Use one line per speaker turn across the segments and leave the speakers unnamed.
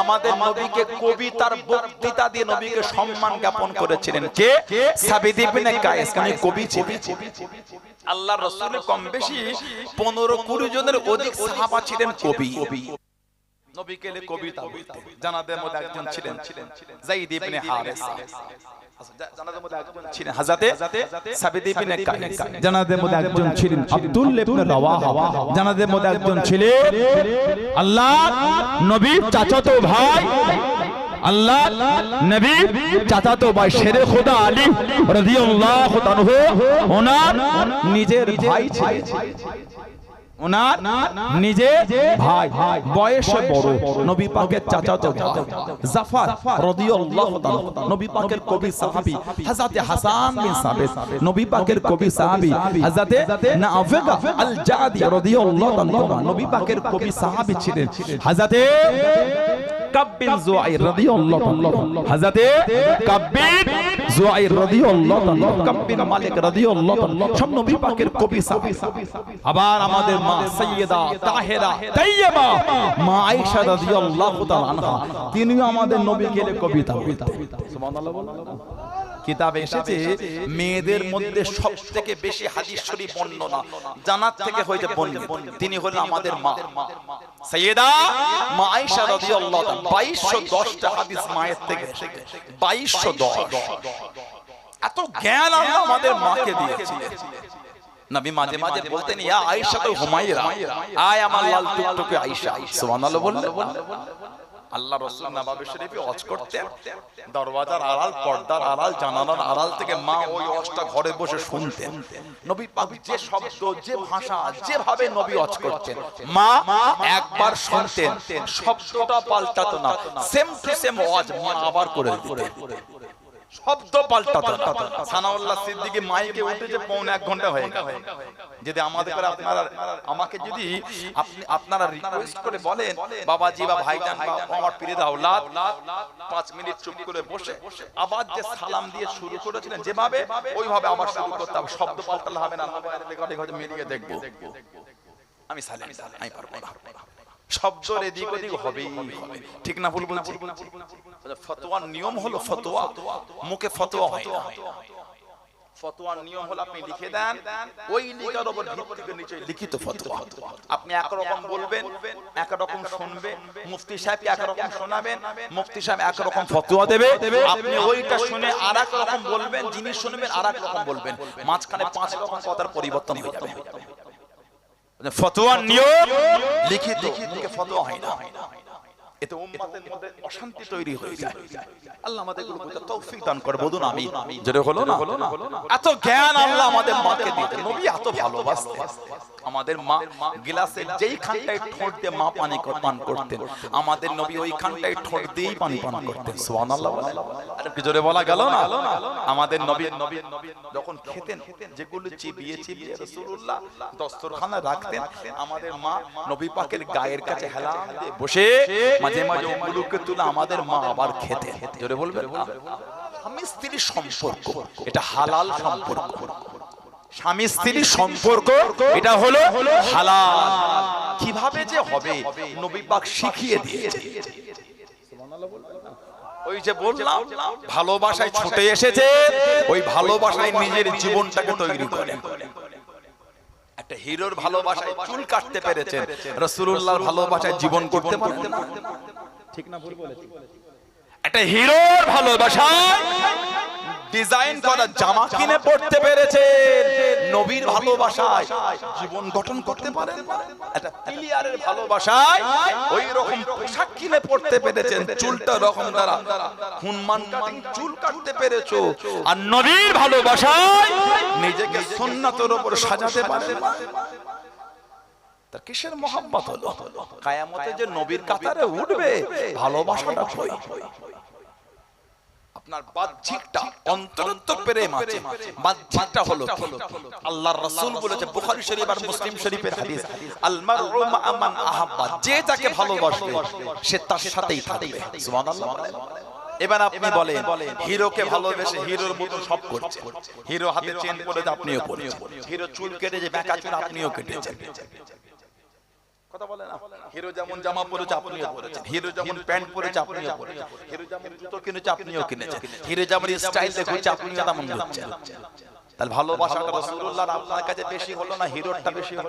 আমাদের নবীকে কবিতার বক্তৃতা দিয়ে নবীকে সম্মান জ্ঞাপন করেছিলেন কে? সাবিদ ইবনে কায়েস কবি ছিলেন। আল্লাহ রাসূলের কম বেশি 15 20 জনের অধিক সাহাবা ছিলেন কবি। নবীকে কবিতা জানাদের মধ্যে একজন ছিলেন যায়েদ ইবনে হারেসা জানাদের মধ্যে একজন ছিলেন সাবিদ ইবনে কায়েস
জানাদের মধ্যে একজন ছিলেন আব্দুল ইবনে রাওয়াহা জানাদের মধ্যে একজন ছিলেন আল্লাহ নবীর চাচাতো ভাই আল্লাহ নবী চাচাতো ভাই শেরে খোদা আলী রাদিয়াল্লাহু তাআলা ওনার নিজের ভাই ছিলেন ওনার নিজে ভাই বয়সে বড় নবী পাকের চাচাতো ভাই। জাফর রাদিয়াল্লাহু তাআলা। নবী পাকের কবি সাহাবী হযরত হাসান বিন সাবিত। নবী পাকের কবি সাহাবী হযরত নাফিকা আল জাদি রাদিয়াল্লাহু তাআলা। নবী পাকের কবি সাহাবী ছিলেন। হযরত কাব বিন জুআইর রাদিয়াল্লাহু তাআলা হযরতে কাব্বিন জুআইর রাদিয়াল্লাহু তাআলা কাব্বিন মালিক রাদিয়াল্লাহু তাআলা সব নবী পাকের কবি আবার আমাদের মা সাইয়্যেদা তাহেরা তাইয়্যেবা মা আয়েশা রাদিয়াল্লাহু তাআলা আনহা। তিনিও আমাদের নবী গেলে কবিতা বলতেন। সুবহানাল্লাহ বলুন।
কিতাবে এসেছে মেয়েদের মধ্যে সব থেকে বেশি হাদিস শরীফ বর্ণনা। জানার থেকে হয়েছে বর্ণিত তিনি হলেন আমাদের মা। সৈয়দা মা। আয়েশা রাদিয়াল্লাহু তাআলা 2210 টা হাদিস মায়ের থেকে 2210 এত জ্ঞান আল্লাহ আমাদের মাকে দিয়েছিলেন নবী মাঝে মাঝে বলতেন ইয়া আয়েশা তো হুমায়রা আয় আমার লাল টুকটুকে আয়েশা। সুবহানাল্লাহ বললেন। আল্লাহ রসুল নবাবে শরীফে অজ করতেন। দরওয়াজার আড়াল পর্দার আড়াল জানালার আড়াল থেকে মা ওই অজটা ঘরে বসে শুনতেন। নবী পাবি যে শব্দ যে ভাষা যেভাবে নবী অজ করতেন। মা একবার শুনতেন। শব্দটা পাল্টাতো না। সেম টু সেম অজ মা আবার করে দিতেন। শব্দ পাল্টাতো সানাউল্লাহ সিদ্দিকী মাইকে উঠেছে পৌনে এক ঘণ্টা হয়ে গেল। যদি আমাদের করে আপনারা আমাকে যদি আপনি আপনারা রিকোয়েস্ট করে বলেন বাবাজি বা ভাইজান বা আমার প্রিয় আওলাদ পাঁচ মিনিট চুপ করে বসে আবার যে সালাম দিয়ে শুরু করেছিলেন যেভাবে ওইভাবে আবার শুরু করতে হবে। শব্দ পাল্টালে হবে না রেকর্ডিং হয়তো মিলিয়ে দেখব আমি সালাম। আমি পারব না। শব্দ এদিক ওদিক হবেই। হবে ঠিক না ভুল বলছি? ফতোয়ার নিয়ম হলো ফতোয়া মুখে ফতোয়া হয় না। ফতোয়ার নিয়ম হলো আপনি লিখে দেন। ওই লিখার উপর নিচে লিখিত ফতোয়া। আপনি একরকম বলবেন একরকম শুনবেন। মুফতি সাহেব একরকম শোনাবেন। মুফতি সাহেব একরকম ফতোয়া দেবে। আপনি ওইটা শুনে আরেক রকম বলবেন যিনি শুনবেন আরেক রকম বলবেন। মাঝখানে পাঁচ রকম কথার পরিবর্তন হয়ে যাবে। ফতোয়ার নিয়ম লিখিত লিখিত ফতোয়া হয় না। এতে উম্মতের মধ্যে অশান্তি তৈরি হয়ে যায়। আল্লাহ আমাদেরগুলো বুঝতে তৌফিক দান করে বলুন আমি যেটা হলো না। হলো না। এত জ্ঞান আল্লাহ আমাদের মাকে দিয়েছেন নবী এত ভালোবাসতেন। আমাদের মা গিলাসে যেই খানটায় ঠোঁট দিয়ে মা পানি পান করতেন। আমাদের নবী ওই খানটায় ঠোঁট দিয়েই পানি পান করতেন। সুবহানাল্লাহ। আর একটু জোরে বলা গেল না? আমাদের নবী নবী যখন খেতেন যেগুলো চিবিয়ে চিবিয়ে রাসূলুল্লাহ দস্তরখানা রাখতেন। আমাদের মা নবী পাকের গায়ের কাছে হেলাম দিয়ে বসে মাঝে মাঝে ওগুলোকে তুলে আমাদের মা আবার খেতেন। জোরে বলবেন? না? স্বামী স্ত্রীর সম্পর্ক। এটা হালাল সম্পর্ক। স্বামী স্ত্রীর সম্পর্ক এটা হলো হালাল। কীভাবে যে হবে নবী পাক শিখিয়ে দিয়েছে। ওই যে বললাম ভালোবাসায় ছুটে এসেছে ওই ভালোবাসায় নিজের জীবনটাকে তৈরি করে। একটা হিরোর ভালোবাসায় চুল কাটতে পেরেছেন। রসুল্লাহর ভালোবাসায় জীবন করতে পারতেন
ঠিক না ভুল বলেছি।
একটা হিরোর ভালোবাসায় ডিজাইন করা জামা কিনে পড়তে পেরেছেন। নবীর ভালোবাসায় জীবন গঠন করতে পারেন? একটা প্লেয়ারের ভালোবাসায় ওই রকম পোশাক কিনে পড়তে পেরেছেন। চুলটা রকম দ্বারা। হুনমান কাটিং চুল কাটতে পেরেছ। আর নবীর ভালোবাসায় নিজেকে সুন্নাতের উপর সাজাতে পারেন তার কিসের মোহাম্মত হলো? কায়ামতে যে নবীর কাতারে উঠবে ভালোবাসাটা কই? আপনার বাহ্যিকটা অন্তরন্ত প্রেম আছে বাহ্যিকটা হলো আল্লাহর রাসূল বলেছে বুখারী শরীফ আর মুসলিম শরীফের হাদিস। আল মারউ মা মান আহাব্বা যে যাকে ভালোবাসবে সে তার সাথেই থাকবে। সুবহানাল্লাহ এবার আপনি বলেন হিরোকে ভালোবেসে হিরোর মতো সব করছে। হিরো হাতে চেন পরে আপনিও পরেছেন হিরো চুল কেটে যে বেকা চুল আপনিও কেটেছেন। কথা বলে না? হিরো যেমন জামা পরেছে আপনিও পরেছেন হিরো যেমন প্যান্ট পরেছে আপনিও পরেছেন হিরো যেমন জুতো কিনেছে। আপনিও কিনেছেন হিরো যেমন স্টাইল দেখেছে আপনিও তেমন তাহলে ভালোবাসাটা রাসূলুল্লাহর আপনার কাছে বেশি হলো না? হিরোরটা বেশি হলো।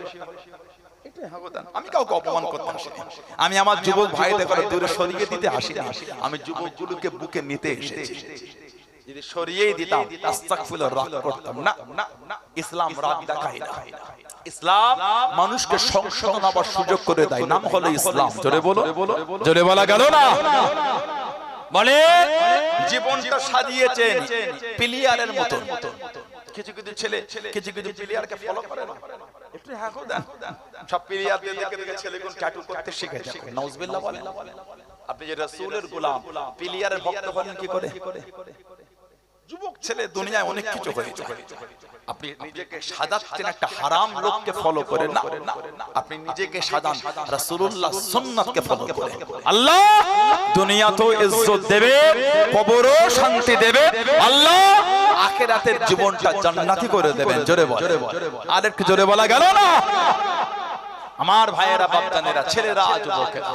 আমি কাউকে অপমান করতে আসিনি আমি আমার যুবক ভাইদের করে দূরে সরিয়ে দিতে আসিনি। আমি যুবকগুলোকে বুকে নিতে এসেছি। যদি সরিয়েই দিতাম রাগ করতাম। না ইসলাম রাগ দেখায় না। ইসলাম মানুষকে সংশোধন আবার সুযোগ করে দেয়। নাম হলো ইসলাম। জোরে বলো। জোরে বলা। গেল না? বলে। জীবনটা সাজিয়েছেন প্লেয়ারের মতো কিছু কিছু ছেলে কিছু কিছু প্লেয়ারকে ফলো করে না। একটু হ্যাঁ দেন সব প্লেয়ারদের দেখে দেখে ছেলেগুলো ট্যাটু করতে শিখেছে নাউজুবিল্লাহ বলেন আপনি যে রাসূলের গোলাম প্লেয়ারের ভক্ত হলেন কি করে? যুবক ছেলে দুনিয়ায় অনেক কিছু হয়েছে আপনি নিজেকে সাজাচ্ছেন একটা হারাম লোককে ফলো করে না। আপনি নিজেকে সাজান রাসূলুল্লাহ সুন্নাতকে ফলো করে। আল্লাহ দুনিয়া তো ইজ্জত দেবে কবরও শান্তি দেবে। আল্লাহ আখিরাতের জীবনটা জান্নাতি করে দেবেন জোরে বল আর একটু জোরে বলা গেল না? আমার ভাইয়েরা বাপজানেরা ছেলেরা যুবকেরা।